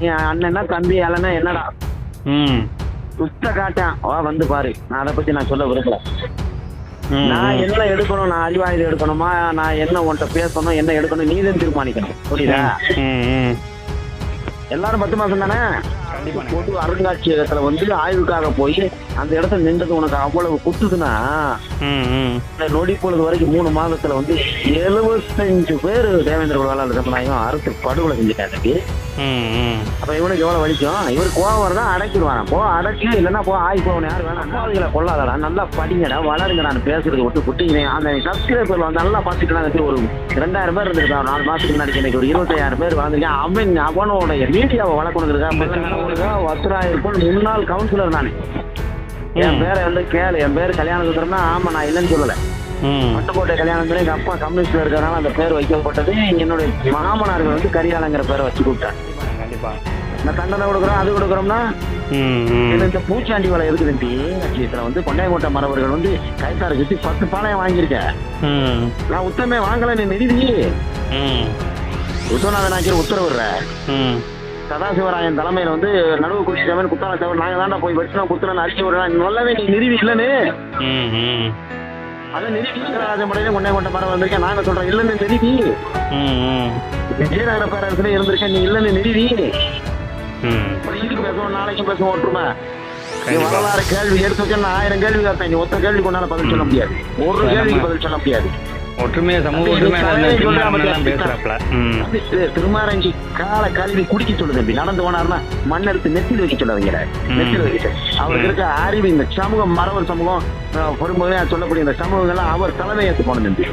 என் அண்ணன்னா தம்பி அலனா என்னடா? ம். சுத்த காட்டான். வா வந்து பாரு. நான் அதை பத்தி நான் சொல்ல விரும்பல. நான். என்ன எடுக்கணும்? நான் அறிவாயுதம் எடுக்கணுமா? நான் என்ன உன்கிட்ட பேசணும்? என்ன எடுக்கணும்? நீ தான் தீர்மானிக்கணும். புரியுதா? எல்லாரும் பத்து மாசம் தானே. பொது அருங்காட்சியகத்துல வந்து ஆய்வுக்காக போய் அந்த இடத்துல நின்றது உனக்கு அவ்வளவு குத்துதுன்னா நொடி பொழுது வரைக்கும் மூணு மாதத்துல வந்து எழுபத்தஞ்சு பேர் தேவேந்திர வேளாளர் சமுதாயம் அறுத்து படுகொலை செஞ்சுட்டாங்க அப்ப இவனுக்கு எவ்வளவு வலிக்கும் இவர் கோவம் வருதா அடக்கிடுவான் போ அடக்கி இல்லைன்னா போ ஆய் போவன யார் வேணாம் அம்மாவுகளை கொள்ளாதடா நல்லா படிங்கடா வளருங்க நான் பேசுறது விட்டு விட்டு அந்த சப்ஸ்கிரைபர் வந்து நல்லா பார்த்துட்டு ஒரு ரெண்டாயிரம் பேர் இருந்திருக்கான் நாலு மாசத்துக்கு முன்னாடி இன்னைக்கு ஒரு இருபத்தாயிரம் பேர் வாழ்ந்துருக்கேன் அவன் அவனோட மீடியாவை வளர்க்கணுங்கிறதா வசராயிருக்கும் முன்னாள் கவுன்சிலர் நான் என். பேரை வந்து கேளு. என் பேர் கல்யாண சுந்தரம்னா ஆமா நான் இல்லைன்னு சொல்லலை. ம். பட்டுக்கோட்டை கல்யாணத்துல எங்க அப்பா கம்யூனிஸ்ட்ல இருக்கிறனால அந்த பேர் வைக்கப்பட்டது. என்னுடைய மாமனார்கள் வந்து கரியாளங்கிற பேரை வச்சு கூப்பிட்டேன் கண்டிப்பா. இந்த தண்டனை கொடுக்குறோம் அது கொடுக்குறோம்னா இந்த பூச்சாண்டி வலை இருக்குதுண்டி இதுல வந்து கொண்டையங்கோட்டை மரபர்கள் வந்து கைத்தாறு கட்டி பத்து பாளையம் வாங்கியிருக்கேன். நான் உத்தமே வாங்கல நீ விஸ்வநாதன் ஆக்கிற உத்தரவிடுற ம். சதாசிவராயன் தலைமையில வந்து நடுவு குடி சேவன் குத்தால சேவன் நாங்க தாண்டா போய் வெட்டினோம் குத்துறோம் அறிக்கை விடுறோம் நல்லாவே நீ நிறுவி இல்லைன்னு. அதான் நிறுவி ராஜமடையில கொண்டையங்கோட்டை மரம் வந்திருக்கேன். நாங்க சொல்றோம் இல்லைன்னு நிறுவி. விஜயநகர பேரரசுல இருந்திருக்கேன் நீ இல்லைன்னு நிறுவி. இன்னைக்கு பேசுவோம் நாளைக்கும் பேசுவோம் ஒற்றுமை. வரலாறு கேள்வி எடுத்து வச்சா நான் ஆயிரம் கேள்வி கேட்பேன் நீ ஒத்த கேள்வி கொண்டால பதில் சொல்ல முடியாது. ஒரு. கேள்விக்கு பதில் சொல்ல முடியாது. ஒற்றுமையை சமூக திருமாரஞ்சி கால கல்வி குடிக்க சொல்லுது தம்பி. நடந்து போனாருன்னா மண் எடுத்து நெத்தியில் வைக்க சொல்லாதீங்க நெத்தியில் வைக்க அவருக்கு இருக்க அறிவு இந்த சமூகம் மரபர் சமூகம் பொறுமையா சொல்லக்கூடிய இந்த சமூகங்கள்லாம் அவர் தலைமை ஏற்று போன தம்பி.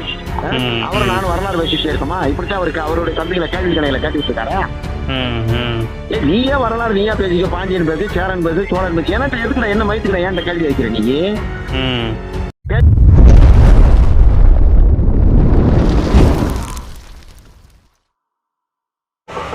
அவர் நானும் வரலாறு வச்சுட்டே இருக்கோமா இப்படித்தான் அவருக்கு அவருடைய தம்பிகளை கேள்வி கணைகளை கேட்டுட்டு இருக்காரா? நீயே வரலாறு நீயா பேசிக்க பாண்டியன் பேசு சேரன் பேசு சோழன் பேசு. எனக்கு எதுக்குல என்ன மயத்துக்குல ஏன்ட்ட கேள்வி வைக்கிற நீ?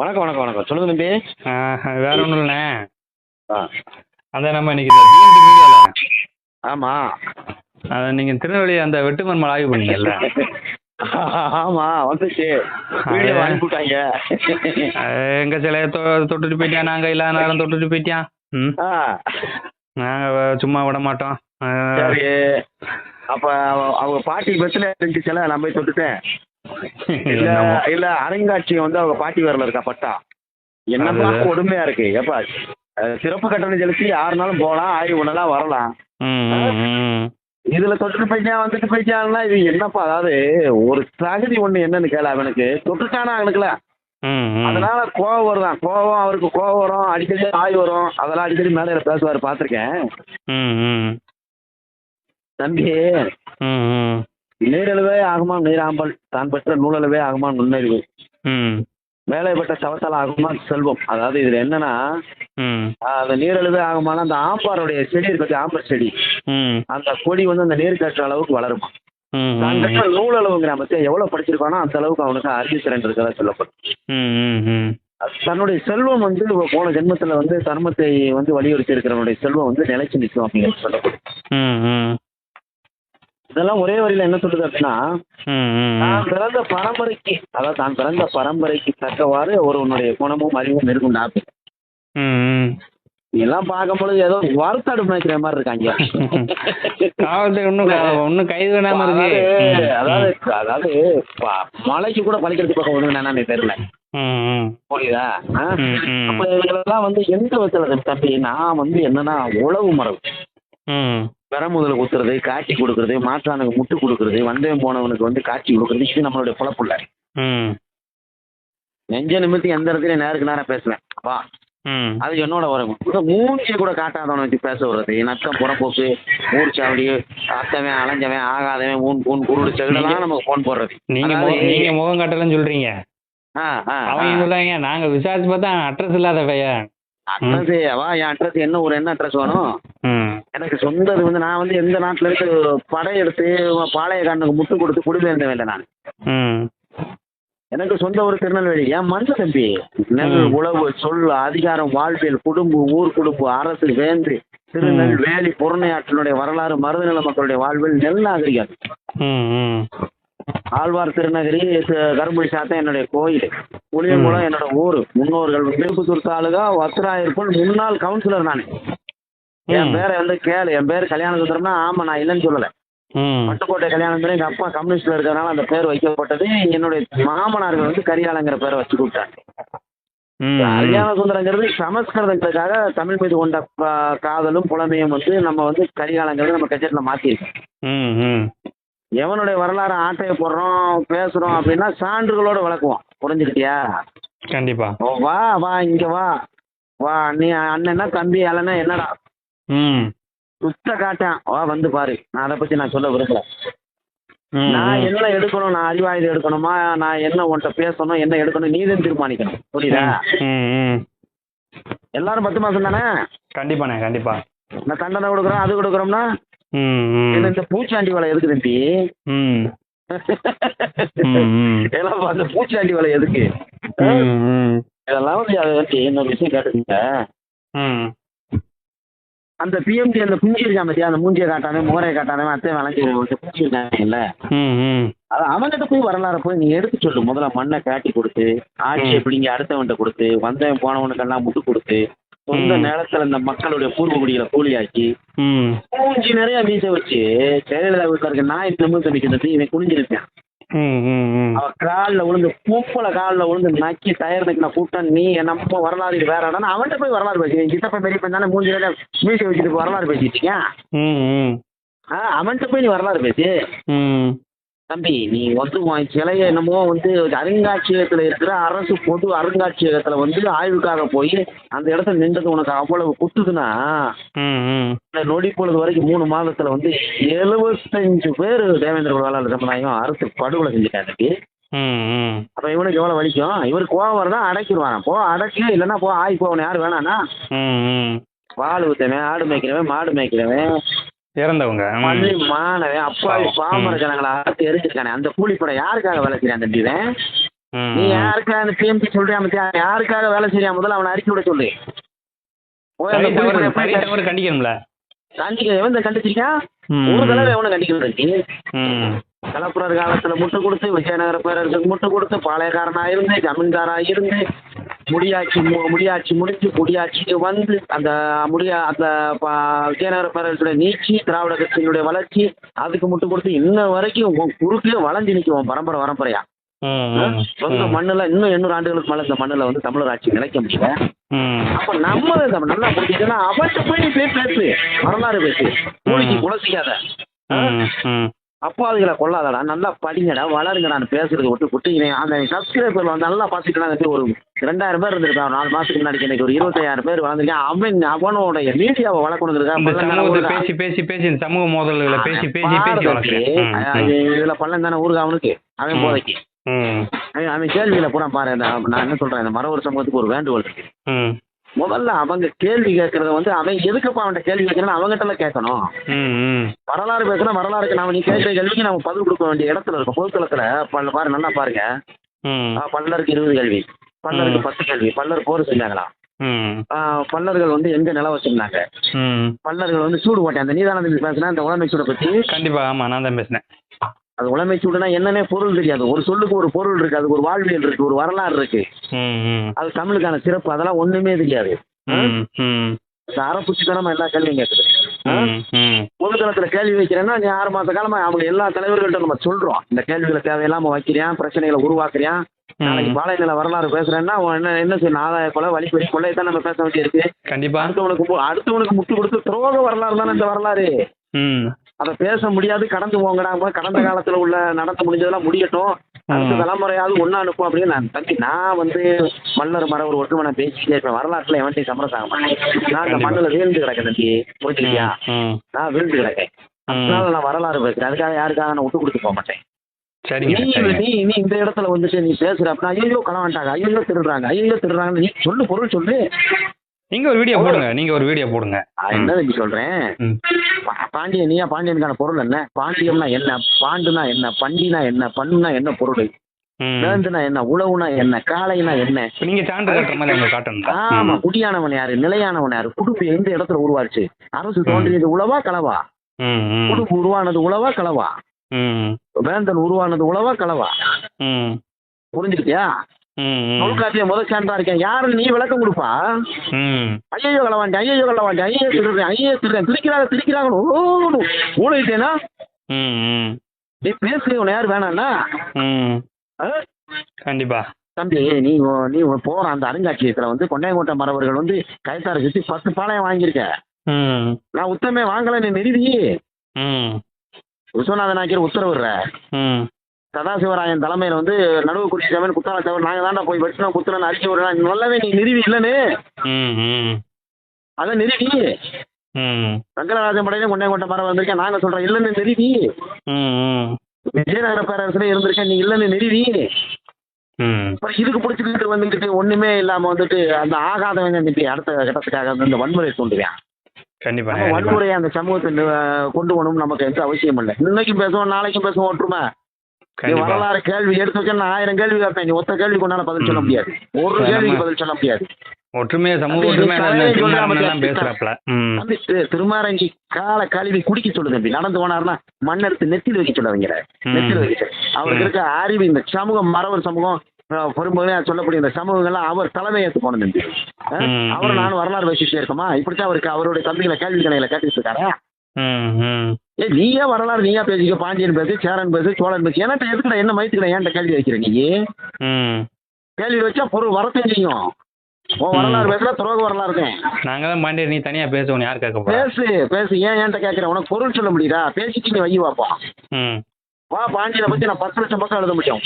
வணக்கம் வணக்கம் வணக்கம். சொல்லுங்க தம்பி. வேற ஒன்றும் இல்லைண்ணே. ஆ, அந்த நம்ம இன்னைக்கு இந்த பிஎன்டி மீடியாவில் ஆமா. அதை நீங்கள் திருநெல்வேலி அந்த வெட்டுமன் மலை ஆய்வு பண்ணீங்கல்ல. ஆமா வந்துச்சு. வீடியோ வாங்கி விட்டாங்க எங்கள் சிலையை தொட்டுட்டு போயிட்டான் நாங்கள் இல்லாத நேரம் தொட்டுட்டு போயிட்டான் நாங்கள் சும்மா விட மாட்டோம். சரி. அப்ப அவ- அவங்க பாட்டி பஸ்ல இருந்துச்சுல நான் போய் தொட்டுட்டேன். இல்ல. இல்ல அருங்காட்சியகம் வந்து அவங்க பாட்டி வரல இருக்கா பட்டா. என்னமா கொடுமையா இருக்கு ஏப்பா. சிறப்பு கட்டணம் செலுத்தி யாருனாலும் போலாம் ஆய்வு பண்ணலாம் வரலாம். இதுல தொட்டு போயிட்டான் வந்துட்டு போயிட்டான்னா இது என்னப்பா அதாவது ஒரு தகுதி ஒண்ணு என்னன்னு கேள அவனுக்கு. தொட்டுட்டானா அவனுக்குல? அதனால கோவம் வருதான். கோவம் அவருக்கு கோவம் வரும் அடிக்கடி ஆய் வரும். அதெல்லாம் அடிக்கடி மேடையில பேசுவாரு பாத்திருக்கேன் தம்பி. நீரழுவே ஆகுமா நீராம்பல். தான் பெற்ற நூலளவே ஆகுமா நுண்ணறிவு. வேலைப்பட்ட சவத்தால் ஆகுமா செல்வம். அதாவது இதுல என்னன்னா அந்த நீரழுவே ஆகுமானா அந்த ஆம்பாருடைய செடி இருக்கு ஆம்பர் செடி. அந்த கொடி வந்து அந்த நீர் கட்டுற அளவுக்கு வளருமா. தான் பெற்ற நூலளவுங்கிற பத்தி எவ்வளவு படிச்சிருக்கானோ அந்த அளவுக்கு அவனுக்கு அறிவு திறன் இருக்கிறதா சொல்லப்படும். தன்னுடைய செல்வம் வந்து போன ஜென்மத்துல வந்து தர்மத்தை வந்து வலியுறுத்தி இருக்கிறவனுடைய செல்வம் வந்து நிலைச்சு நிற்கும் அப்படிங்கிறது சொல்லப்படும். இதெல்லாம் ஒரே வரியில என்ன சொல்லுது அப்படின்னா தான் பிறந்த பரம்பரைக்கு அதாவது தான் பிறந்த பரம்பரைக்கு தக்கவாறு ஒருவனுடைய குணமும் அறிவும் இருக்குண்டா ம் இதெல்லாம் பார்க்கும்பொழுது ஏதோ வறுத்தடுப்பு நினைக்கிற மாதிரி இருக்காங்க. இன்னும் கைது பண்ணாம இருக்கு. அதாவது அதாவது மலைக்கு கூட பழிக்கிறது பக்கம் ஒண்ணு என்னன்னு தெரியல. புரியுதா? அப்ப இவங்களெல்லாம் வந்து எந்த விதத்துல தம்பி நான் வந்து என்னன்னா உழவு மரம் ம். பெறமுதல குத்துறது காட்சி கொடுக்கறது மாற்றானுக்கு முட்டு கொடுக்கறது வந்தவன் போனவனுக்கு வந்து காட்சி கொடுக்கறது இது நம்மளுடைய பொழப்புள்ள ம். நெஞ்ச நிமித்தி எந்த இடத்துலயும் நேருக்கு நேரம் பேசுவேன்? அப்பா அது என்னோட வரும் மூஞ்சியை கூட காட்டாதவனை வச்சு பேச விடுறது. நக்கம் புறப்போக்கு ஊர் சாவடி அத்தவன் அலைஞ்சவன் ஆகாதவன் ஊன் பூன் குருடு செகுடெல்லாம் நமக்கு ஃபோன் போடுறது. நீங்க நீங்க முகம் காட்டலன்னு சொல்றீங்க. அவங்க. சொல்றாங்க நாங்க விசாரிச்சு பார்த்தா அட்ரஸ் இல்லாத பையன். அட்ரஸ் வா என் அட்ரஸ் என்ன ஊர் என்ன அட்ரஸ் வேணும்? எனக்கு சொந்த இது வந்து நான் வந்து எந்த நாட்டில் இருக்கு படையெடுத்து பாளையக்காரனுக்கு முட்டு கொடுத்து குடிபெயர்ந்தவன் இல்லை நான். எனக்கு சொந்த ஊர் திருநெல்வேலி. என் மண்ணு தம்பி. உழவு சொல் அதிகாரம் வாழ்வியல் குடும்பம் ஊர் குடும்பம் அரசு வேந்து திருநெல்வேலி பொருணையாற்றினுடைய வரலாறு மருதநில மக்களுடைய வாழ்வில் நெல் நாகரிகம். ஆழ்வார் திருநகரி கரும்புலி சாத்தம் என்னுடைய கோயில். புளியங்குளம் என்னோட ஊர். முன்னோர்கள் திருப்பத்தூர் தாலுகா வத்ராயிருக்குள் முன்னாள் கவுன்சிலர் நான். என். பேரை வந்து கேளு. என் பேர் கல்யாண சுந்தரம்னா ஆமா நான் இல்லைன்னு சொல்லலை. பட்டுக்கோட்டை கல்யாணம் பேர் எங்க அப்பா கம்யூனிஸ்ட்ல இருக்கிறதுனால அந்த பேர் வைக்கப்பட்டது. என்னுடைய மாமனார்கள் வந்து கரியாளங்கிற பேரை வச்சு ம். கல்யாண சுந்தரங்கிறது சமஸ்கிருதத்துக்காக தமிழ் மீது கொண்ட காதலும் புலமையும் வந்து நம்ம வந்து கரிகாலங்கிறது நம்ம கச்சேரியில் மாற்றிருக்கோம் ம் ம். எவனுடைய வரலாறு ஆட்டையை போடுறோம் பேசுறோம் அப்படின்னா சான்றுகளோட விளக்குவோம் புரிஞ்சுக்கிட்டியா? கண்டிப்பா. வா வா இங்க வா. வா நீ அண்ணன்னா தம்பி அல்லனா என்னடா? ம். சுத்த காட்டேன். வா வந்து பாரு. நான் அதை பத்தி நான் சொல்ல விரும்பல. நான் என்ன எடுக்கணும்? நான் அறிவாயுதம் எடுக்கணுமா? நான் என்ன உன்கிட்ட பேசணும்? என்ன எடுக்கணும்? நீ தான் தீர்மானிக்கணும். புரியுதா? எல்லாரும் பத்து மாசம் தானே? கண்டிப்பாண்ணே கண்டிப்பா. நான் தண்டனை கொடுக்குறோம் அது கொடுக்குறோம்னா? ம் என்ன ம் இந்த பூச்சாண்டி வலை எதுக்கு தம்பி? ம். ம், ம். இதெல்லாம் அந்த பூச்சாண்டி வலை எதுக்கு? இதெல்லாம் வந்து அதை வந்து இன்னொரு விஷயம் கேட்டுக்கங்க. ம். அந்த பிஎம்டி அந்த குஞ்சு இருக்கான் பத்தியா அந்த மூஞ்சியை காட்டானே முகரையை காட்டானே அத்தை வளைஞ்சி குஞ்சு இருக்காங்கல்ல ம் ம். அது அவன்கிட்ட போய் வரலாற போய் நீ எடுத்து சொல்லு. முதல்ல மண்ணை காட்டி கொடுத்து ஆட்சியை பிடிங்கி அடுத்தவன்கிட்ட கொடுத்து வந்தவன் போனவனுக்கெல்லாம் முட்டு கொடுத்து சொந்த. நேரத்துல இந்த மக்களுடைய பூர்வ குடிகளை கூலியாக்கி மூஞ்சி நிறைய மீசை வச்சு ஜெயலலிதா வீட்டுல இருக்க நான் இந்த நிக்கிறது இவன் குனிஞ்சிருப்பேன் அவ காலில் விழுந்து பூப்பல காலில் விழுந்து நக்கி டயர் நக்கி நான் கூப்பிட்டேன் நீ நம்ம வரலாறு இது வேற இடம் அவன்கிட்ட போய் வரலாறு பேசி என் சித்தப்பா பெரியப்பா தானே மூஞ்சி வேலை மீசை வச்சுட்டு வரலாறு பேசிட்டு இருக்கேன் அவன்கிட்ட போய் நீ வரலாறு பேசு. தம்பி நீ வந்து உன் சிலையை என்னமோ வந்து அருங்காட்சியகத்தில் இருக்கிற அரசு பொது அருங்காட்சியகத்தில் வந்து ஆய்வுக்காக போய் அந்த இடத்துல நின்றது உனக்கு அவ்வளவு குத்துதுன்னா இந்த நொடி பொழுது வரைக்கும் மூணு மாதத்தில் வந்து எழுபத்தஞ்சு பேர் தேவேந்திர குல வேளாளர் சமுதாயம் அரசு படுகொலை செஞ்சுட்டாங்க தம்பி அப்போ இவனுக்கு எவ்வளோ வலிக்கும்? இவருக்கு கோவம் வருதா அடக்கிடுவான்? போ அடக்கி இல்லைன்னா போ ஆய் போவன் யார் ம் பால் ஊற்றவன் ஆடு மேய்க்கிறவன் மாடு மேய்க்கிறவன் இறந்தவங்க. பள்ளி மாணவன் அப்பாவி பாவம். பாமர ஜனங்களை எரிஞ்சிருக்கானே அந்த கூலிப்படை யாருக்காக வேலை செய்யறான் தம்பிவன் ம். நீ. யாருக்காக அந்த பிஎம்டி சொல்றியா மத்தியா யாருக்காக வேலை செய்யா முதல்ல அவனை அறிக்கை விட சொல்லு. கண்டிக்கணும்ல. கண்டிக்க எவன் கண்டிச்சிருக்கான்? ஒரு ம். தலைவர் எவனை கண்டிக்கிறது கலப்புரர் காலத்துல முட்டு கொடுத்து விஜயநகர பேரரசுக்கு முட்டு கொடுத்து பாளையக்காரனா இருந்து இருந்து முடியாட்சி மு- முடியாட்சி முடிஞ்சு குடியாட்சிக்கு வந்து அந்த முடியா அந்த ப- விஜயநகர பேரரசுடைய நீட்சி திராவிட கட்சியினுடைய வளர்ச்சி அதுக்கு முட்டு கொடுத்து இன்ன வரைக்கும் உன் குறுக்கே வளைஞ்சு நிற்கும் பரம்பரை பரம்பரையா சொந்த மண்ணுல இன்னும் எண்ணூறு ஆண்டுகளுக்கு மேல இந்த மண்ணுல வந்து தமிழர் ஆட்சி நிலைக்க முடியல. அப்ப நம்ம நல்லா புரிஞ்சுக்கன்னா அவன்கிட்ட போய் பேசு. வரலாறு பேசு. மூலிக்கு குலசிக்காத அப்பாவிகளை கொள்ளாதடா நல்லா படிங்கடா வளருங்கடான்னு பேசுறது விட்டு விட்டு இவன் அந்த சப்ஸ்கிரைபர்ல வந்து நல்லா பார்த்துக்கலாம் ஒரு ரெண்டாயிரம் பேர் இருந்திருக்கான் நாலு மாசத்துக்கு முன்னாடி எனக்கு ஒரு இருபத்தாயிரம் பேர் வளர்ந்துருக்கேன். அவன் அவனுடைய மீடியாவை வளர்க்கணுங்கிறதுக்காக பேசி பேசி பேசி இந்த சமூக மோதல்களை பேசி பேசி பேசி. இதுல பள்ளம் தானே ஊருக்கு அவனுக்கு? அவன். போதைக்கு. அவன் கேள்வியில பூரா பாரு நான் என்ன சொல்றேன் இந்த மரவர் சமூகத்துக்கு ஒரு வேண்டுகோள் இருக்கு. முதல்ல அவங்க கேள்வி கேட்கறத வந்து அவன் எதுக்குப்பா அவன்கிட்ட கேள்வி கேட்கறன்னு அவங்ககிட்ட கேட்கணும். வரலாறு பேசுனா வரலாறுக்கு நாம நீ கேட்கிற கேள்விக்கு நம்ம பதில் கொடுக்க வேண்டிய இடத்துல இருக்கும். பொதுத்தளத்துல பல்ல பாரு நல்லா பாருங்க. பல்லருக்கு இருபது கேள்வி. பல்லருக்கு. பத்து கேள்வி. பல்லர் போர் செஞ்சாங்களாம் ஆ, பல்லர்கள் வந்து எங்க நில வச்சிருந்தாங்க? பல்லர்கள் வந்து சூடு போட்டேன். அந்த நீதானந்த பேசுனா இந்த உடம்பை சூடை பத்தி. கண்டிப்பா ஆமா நான் தான் பேசினேன். அது உடம்பை சூடுனா என்னன்னே பொருள் தெரியாது. ஒரு சொல்லுக்கு ஒரு பொருள் இருக்கு அதுக்கு ஒரு வாழ்வியல் இருக்கு ஒரு வரலாறு இருக்கு. அது தமிழுக்கான சிறப்பு அதெல்லாம் ஒண்ணுமே தெரியாது. ம் ம் இந்த அறப்புச்சித்தனமா எல்லா கேள்வியும் கேட்குது பொதுத்தளத்துல கேள்வி வைக்கிறேன்னா நீ ஆறு மாச காலமா அவங்க எல்லா தலைவர்கள்ட்ட நம்ம சொல்றோம். இந்த கேள்விகளை தேவையில்லாம வைக்கிறியான் பிரச்சனைகளை உருவாக்குறியான் நாளைக்கு பாளையநில வரலாறு பேசுறேன்னா என்ன என்ன செய்யணும் ஆதாய கொலை வழிபறி கொள்ளையை தான் நம்ம பேச வேண்டியிருக்கு. கண்டிப்பா. அடுத்தவனுக்கு அடுத்தவனுக்கு முட்டு கொடுத்து துரோக வரலாறு தானே இந்த வரலாறு. அதை பேச முடியாது கடந்து போங்கடா. கடந்த காலத்துல உள்ள நடத்த முடிஞ்சதெல்லாம் முடியட்டும் அடுத்த. தலைமுறையாவது ஒண்ணா அனுப்பும் அப்படின்னு நான் தம்பி நான் வந்து மல்லர் மரவர் ஒற்றுமனை பேசிக்கிட்டே இருப்பேன் வரலாற்றுல எவன்ட்டையும் ஆக மாட்டேன். நான் அந்த கண்டிப்பா. மண்ணில் வீழ்ந்து கிடக்கேன் தம்பி. புரிஞ்சுக்கிட்டியா ம் நான் வீழ்ந்து கிடக்கேன். அதனால நான் வரலாறு பேசுறேன். அதுக்காக யாருக்காக நான் விட்டு கொடுத்து போக மாட்டேன் நீ நீ இந்த இடத்துல வந்துட்டு நீ பேசுற அப்படின்னா ஐயோ களவாண்டாங்க ஐயோ திருடுறாங்க ஐயோ திருடுறாங்கன்னு நீ சொல்லு பொருள் சொல்லு. நீங்க ஒரு வீடியோ போடுங்க நீங்க ஒரு வீடியோ போடுங்க. என்ன தம்பி சொல்றேன்? நீயா பாண்டியனுக்கான பொருள் என்ன? பாண்டியம்னா என்ன? பாண்டுனா என்ன? பண்டினா என்ன? பண்ணுனா என்ன பொருள். வேந்துனா என்ன? உழவுனா என்ன? காளைனா என்ன? நீங்க சான்று காட்டுற மாதிரி அவங்க காட்டணும். ஆமா குடியானவன் யாரு? நிலையானவன் யாரு? குடும்பு எந்த இடத்துல உருவாச்சு? அரசு தோன்றியது உழவா களவா ம் ம். குடும்பு உருவானது உழவா களவா வேந்தன் உருவானது உழவா களவா புரிஞ்சுக்கிட்டியா? ம் தொல்காப்பிய முதல் சான்றா இருக்கேன். யாரு நீ விளக்கம் கொடுப்பா? ஐயோ களவாண்டி ஐயோ களவாண்டி ஐயோ திருடுறேன் ஐயோ திருடுறேன். திரிக்கிறாங்க திரிக்கிறாங்க ஓ ஊழிட்டேனா நீ பேசு உன்னை யார் வேணாம்னா? கண்டிப்பா. தம்பி நீ நீ போற அந்த அருங்காட்சியகத்துல வந்து கொண்டையங்கோட்டை மரவர்கள் வந்து கைத்தார சுத்தி பத்து பாளையம் வாங்கியிருக்க. நான் உத்தமே வாங்கல நீ நிறுவி. ம் விஸ்வநாத நாயக்கர் உத்தரவிடுற சதாசிவராயன் தலைமையில வந்து நடுவு குடி சேவன் குத்தால சேவன் நாங்க தாண்டா போய் வெட்டினோம் குத்துறோம் அறிக்கை விடுறோம் நல்லாவே நீ நிறுவி இல்லைன்னு. ம் ம். அதை நிறுவி. ம். வெங்கடராஜன் படையில கொண்டையங்கோட்டை மரம் வந்திருக்கேன். நாங்க சொல்றோம் இல்லைன்னு நிறுவி. விஜயநகர பேரரசுல இருந்திருக்கேன் நீ இல்லைன்னு நிறுவி. அப்புறம் இதுக்கு பிடிச்சிக்கிட்டு வந்துக்கிட்டு ஒண்ணுமே இல்லாம வந்துட்டு அந்த ஆகாதவங்க நிப்பி அடுத்த கட்டத்துக்காக வந்து இந்த வன்முறை தோன்றுவேன் கண்டிப்பா வன்முறையை அந்த சமூகத்தை கொண்டு போகணும் நமக்கு எந்த அவசியம் இல்லை. இன்னைக்கும் பேசுவோம் நாளைக்கும் பேசுவோம் ஒற்றுமை. நீ வரலாறு கேள்வி எடுத்து வச்சா நான் ஆயிரம் கேள்வி கேட்பேன். நீ ஒத்த கேள்வி கொண்டால பதில் சொல்ல. முடியாது. ஒரு கேள்விக்கு பதில் சொல்ல முடியாது. ஒற்றுமையை சமூக தம்பி, ஒற்றுமை நீ அந்த தலைவன் திருமணம் சொல்லாம எல்லாம் பேசுறப்பல ம். தம்பி திரு- திருமாரங்கி கால கழுவி குடிக்க சொல்லு தம்பி. நடந்து போனாருன்னா மண்ணெடுத்து நெத்தியில் வைக்க சொல்லுவீங்க நெத்தியில் வைக்க. அவருக்கு. இருக்க அறிவு இந்த சமூகம் மறவர் சமூகம் பெரும்பாலும் சொல்லக்கூடிய இந்த சமூகங்கள்லாம் அவர் தலைமை ஏற்று போன தம்பி. அஹ், ம், அவர். நானும் வரலாறு பேசிட்டே இருக்கோமா இப்படித்தான் அவருக்கு அவருடைய தம்பிகளை கேள்வி கணையில கேட்டுட்டு இருக்காரா? ம் ம். ஏ நீயே வரலாறு நீயா பேசிக்க பாண்டியன் பேசு சேரன் பேசு சோழன் பேசு. எனக்கு எதுக்குடா என்ன மயத்துக்குடா ஏன்ட்ட கேள்வி வைக்கிற நீ? ம். கேள்வி வச்சா பொருள் வரத்தையும் செய்யும். உன் வரலாறு பேசுற துரோக வரலாறு தான். நாங்க தான் பாண்டியர் நீ தனியா பேசுவோம் யார் கேட்க பேசு பேசு. ஏன் ஏன்ட்ட கேட்கிற? உனக்கு பொருள் சொல்ல முடியுதா? பேசிட்டு நீ வை வாப்பா. ம். வா பாண்டியனை பத்தி நான் பத்து லட்சம் பக்கம் எழுத முடியும்.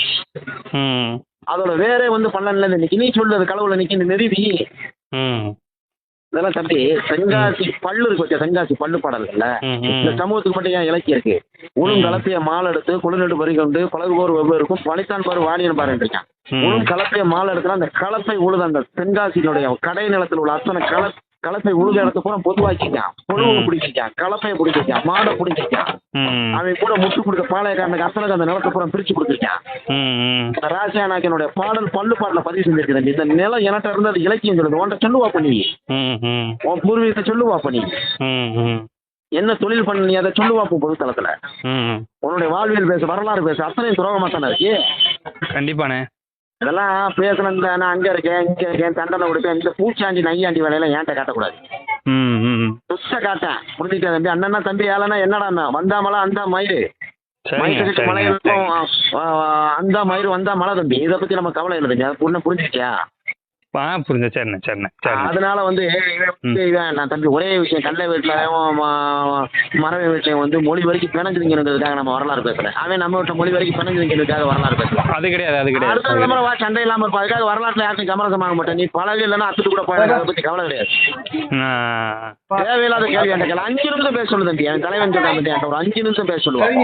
ம். அதோட வேறே வந்து பன்னெண்டுல இருந்து நிக்கி. நீ சொல்றது கடவுள நிக்கி நிறுவி ம். இதெல்லாம் தம்பி தென்காசி பல்லு இருக்கு வச்சா தென்காசி பல்லு ம், இந்த. சமூகத்துக்கு மட்டும் ஏன் இலக்கியம் இருக்கு? உளுங்கலத்தைய மால் எடுத்து குளிநெடு பறிகொண்டு பழகுவோர் வெவ்வேறுக்கும் பழித்தான் பாரு வாணியன் பாரு இருக்கான். ம். உளும் கலப்பைய மால் எடுத்துல அந்த கலப்பை உழுது அந்த தென்காசியினுடைய கடை நிலத்தில் உள்ள அத்தனை கல கலப்பை உழுத இடத்த பூரா பொதுவாக்கிட்டான் புழுவு ம். பிடிக்கிட்டான் கலப்பையை பிடிக்கிட்டான் மாடை பிடிக்கிட்டான் ம். அவன் கூட முட்டு கொடுத்த பாளையக்காரனுக்கு அத்தனைக்கு அந்த நிலத்தை பூரா பிரிச்சு இந்த ராசியானாக்கனுடைய பாடல் பல்லு பாடல பதிவு செஞ்சிருக்கு தம்பி. இந்த நிலம் என்கிட்ட இருந்து அது இலக்கியம் சொல்லுது. உன்கிட்ட சொல்லுவா பண்ணி உன் பூர்வீகத்தை சொல்லுவா பண்ணி என்ன தொழில் பண்ண நீ அதை சொல்லுவா போ பொதுத்தளத்துல. ம். உன்னுடைய வாழ்வியல் பேசு வரலாறு பேசு அத்தனையும் துரோகமா தானே இருக்கு? கண்டிப்பாண்ணே. இதெல்லாம் பேசணும் இந்த நான் அங்க இருக்கேன் இங்க இருக்கேன் தண்டனை கொடுப்பேன். இந்த பூச்சாண்டி நையாண்டி வேலையெல்லாம் ஏன்ட்ட காட்டக்கூடாது. துச்ச காட்டேன். புரிஞ்சுக்க தம்பி? அண்ணன்னா தம்பி ஏலனா என்னடா வந்தா மலை அந்த மயிறு. சரிங்க மயிறு மலை சரிங்க இருக்கும் ஆ, ஆ, அந்த மயிறு வந்தா மலை தம்பி. இதை பத்தி நம்ம கவலை இல்லை தம்பி. அது பொண்ணு புரிஞ்சுக்கிட்டியா? ஆ புரிஞ்சு சரிண்ணே அதனால வந்து இவன் நான் தம்பி ஒரே விஷயம் கல்லை வீட்டில் மரவை வீட்லையும் வந்து மொழி வரைக்கும் பிணைஞ்சுங்கிறதுக்காக நம்ம வரலாறு பேசுறேன் அவன் நம்ம வீட்டில் மொழி வரைக்கும் பிணைஞ்சுங்கிறதுக்காக வரலாறு பேசுறேன் அது கிடையாது அது கிடையாது அடுத்த. தலைமுறை வா சண்டை இல்லாம இருப்பா அதுக்காக வரலாற்றுல யாருக்கும் சமரசம் ஆக மாட்டேன் நீ பழகு இல்லைன்னா அத்துட்டு கூட போய் அதை பத்தி கவலை கிடையாது. தேவையில்லாத கேள்வி என்கிட்ட கேளு. அஞ்சு நிமிஷம் பேச சொல்லு தம்பி என் தலைவன் என்கிட்ட ஒரு அஞ்சு நிமிஷம் பேச சொல்லுவான்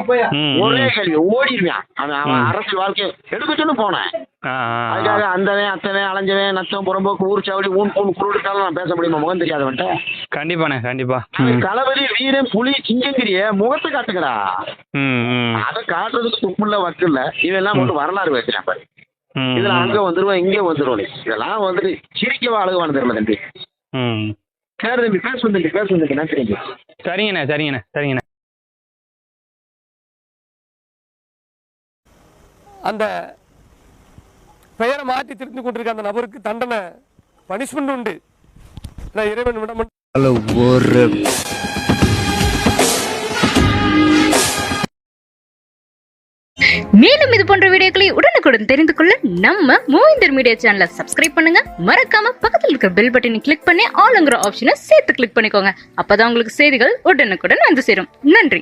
ஒரே. கேள்வி ஓடிடுவான் அவன் அவன் ம். அரசியல் வாழ்க்கை எடுக்க சொல்லு போனேன். அதுக்காக அந்தவன் அத்தவன் அலைஞ்சவன் நத்தம் புறம்போக்கு ஊர் சாவடி ஊன் பூன் குருடுத்தாலும் நான் பேச முடியுமா? முகம் தெரியாதவன்ட்ட கண்டிப்பாண்ணே கண்டிப்பா. களபதி வீரன் புலி சிங்கங்கிரிய முகத்தை ம் அதை காட்டுறதுக்கு துப்புள்ள வக்கு இல்ல. இவெல்லாம் மட்டும் வரலாறு பேசுறான் பாரு. இதுல. அங்க வந்துருவோம் இங்க வந்துருவோம் இதெல்லாம் வந்துட்டு சிரிக்கவா அழகுவானு தெரியல தம்பி? ம். சரி தம்பி பேச தம்பி பேச தம்பி நன்றி தம்பி. சரிங்கண்ணே சரிங்கண்ணே சரிங்கண்ணே. அந்த பெயரை மாற்றி தெரிந்து கொண்டிருக்க அந்த நபருக்கு தண்டனை பனிஷ்மெண்ட் உண்டு. இறைவன் விட மாட்டான். ஒரு மேலும் இது போன்ற வீடியோக்களை உடனுக்குடன் தெரிந்து கொள்ள நம்ம மூவிந்தர் மீடியா சேனலை சப்ஸ்கிரைப் பண்ணுங்க. மறக்காம பக்கத்தில் இருக்கிற பெல் பட்டனை கிளிக் பண்ணி ஆளுங்கிற ஆப்ஷனை சேர்த்து கிளிக் பண்ணிக்கோங்க. அப்பதான் உங்களுக்கு செய்திகள் உடனுக்குடன் வந்து சேரும். நன்றி.